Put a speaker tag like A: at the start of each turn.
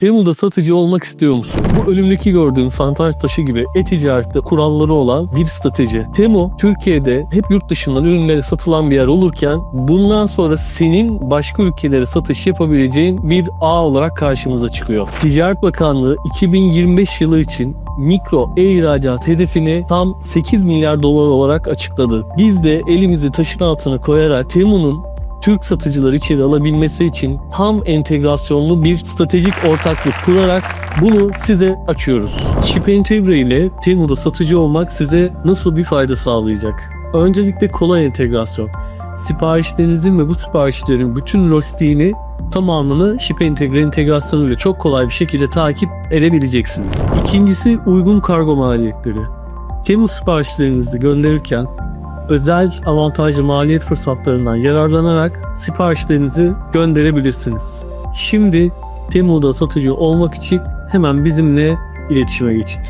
A: Temu'da satıcı olmak istiyor musun? Bu önümdeki gördüğün santraç taşı gibi e-ticarette kuralları olan bir strateji. Temu, Türkiye'de hep yurt dışından ürünleri satılan bir yer olurken bundan sonra senin başka ülkelere satış yapabileceğin bir ağ olarak karşımıza çıkıyor. Ticaret Bakanlığı 2025 yılı için mikro e-ihracat hedefini tam 8 milyar dolar olarak açıkladı. Biz de elimizi taşın altına koyarak Temu'nun Türk satıcıları içeri alabilmesi için tam entegrasyonlu bir stratejik ortaklık kurarak bunu size açıyoruz. Ship Integra ile Temu'da satıcı olmak size nasıl bir fayda sağlayacak? Öncelikle kolay entegrasyon. Siparişlerinizin ve bu siparişlerin bütün lojistiğini tamamını Ship Integra entegrasyonuyla çok kolay bir şekilde takip edebileceksiniz. İkincisi uygun kargo maliyetleri. Temu siparişlerinizi gönderirken özel avantajlı maliyet fırsatlarından yararlanarak siparişlerinizi gönderebilirsiniz. Şimdi Temu'da satıcı olmak için hemen bizimle iletişime geçin.